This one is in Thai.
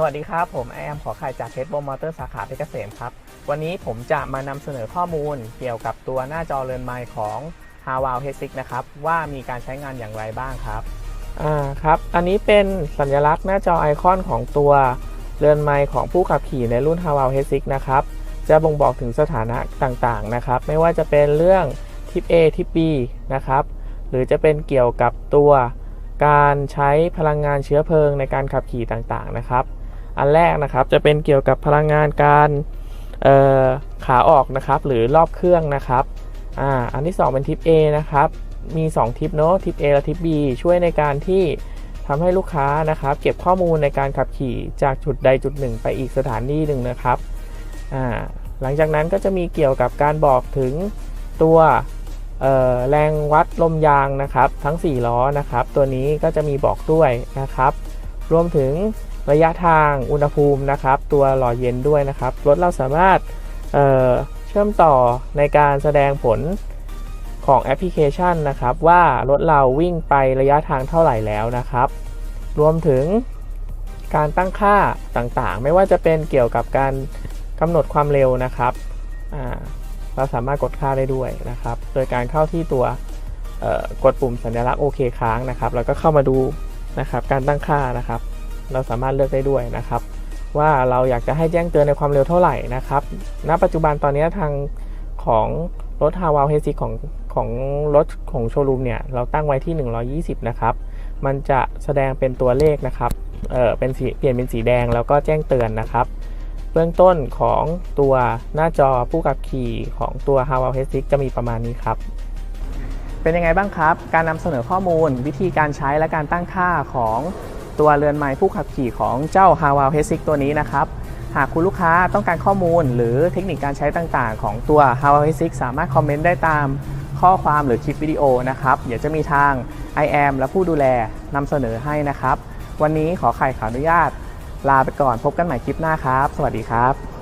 สวัสดีครับ ผมแอมขอไข่จากเพชรบอมมอเตอร์สาขาเพชรเกษมครับ วันนี้ผมจะมานำเสนอข้อมูลเกี่ยวกับตัวหน้าจอเรือนไมค์ของ h a w a l h 6นะครับ ว่ามีการใช้งานอย่างไรบ้างครับ อ่าครับ อันนี้เป็นสัญลักษณ์หน้าจอไอคอนของตัวเรือนไมค์ของผู้ขับขี่ในรุ่น h a w a l H6 นะครับ จะบ่งบอกถึงสถานะต่างๆนะครับ ไม่ว่าจะเป็นเรื่องทิป A ทิป B นะครับ หรือจะเป็นเกี่ยวกับตัว การใช้พลังงานเชื้อเพลิงในการขับขี่ต่างๆนะครับ อันแรกนะครับจะเป็นเกี่ยวกับพลังงานการเอ่อขาออกนะครับหรือรอบเครื่องนะครับอ่าอันที่ 2 เป็นทิป A นะครับมี 2 ทิปเนาะทิป A และทิป B ช่วยในการที่ทำให้ลูกค้านะครับ เก็บข้อมูลในการขับขี่จากจุดใดจุดหนึ่ง ไปอีกสถานที่หนึ่งนะครับอ่าหลังจากนั้นก็จะมีเกี่ยวกับการบอกถึงตัวแรงวัดลมยางนะครับ ทั้ง 4 ล้อนะครับ ตัวนี้ก็จะมีบอกด้วยนะครับ รวมถึง ระยะทางอุณหภูมินะครับ ตัวหล่อเย็นด้วยนะครับ รถเราสามารถเเชื่อมต่อในการแสดงผลของแอปพลิเคชันนะครับ ว่ารถเราวิ่งไประยะทางเท่าไหร่แล้วนะครับ รวมถึงการตั้งค่าต่างๆ ไม่ว่าจะเป็นเกี่ยวกับการกำหนดความเร็วนะครับ เราสามารถกดค่าได้ด้วยนะครับ โดยการเข้าที่ตัวกดปุ่มสัญลักษณ์โอเคค้างนะครับ แล้วก็เข้ามาดูนะครับการตั้งค่านะครับ เราสามารถเลือกได้ด้วยนะครับ ว่าเราอยากจะให้แจ้งเตือนในความเร็วเท่าไหร่นะครับ ณ ปัจจุบันตอนนี้ทางของรถฮาวาเฮซิของของรถของโชว์รูมเนี่ย เราตั้งไว้ที่ 120 นะครับ มันจะแสดงเป็นตัวเลขนะครับ เออเป็นสีเปลี่ยนเป็นสีแดงแล้วก็แจ้งเตือนนะครับ เบื้องต้นของตัวหน้าจอผู้ขับขี่ของตัว h a w a l h 6จะมีประมาณนี้ครับ เป็นยังไงบ้างครับ การนำเสนอข้อมูล วิธีการใช้และการตั้งค่าของ ตัวเรือนไม้ผู้ขับขี่ของเจ้า h a w a l h 6ตัวนี้นะครับ หากคุณลูกค้าต้องการข้อมูลหรือเทคนิคการใช้ต่างๆ ของตัว h a w a l H6 สามารถคอมเมนต์ได้ตามข้อความหรือคลิปวิดีโอนะครับ เดี๋ยวจะมีทาง i am และผู้ดูแลนำเสนอให้นะครับ วันนี้ขอไข่ขออนุญาต ลาไปก่อนพบกันใหม่คลิปหน้าครับ สวัสดีครับ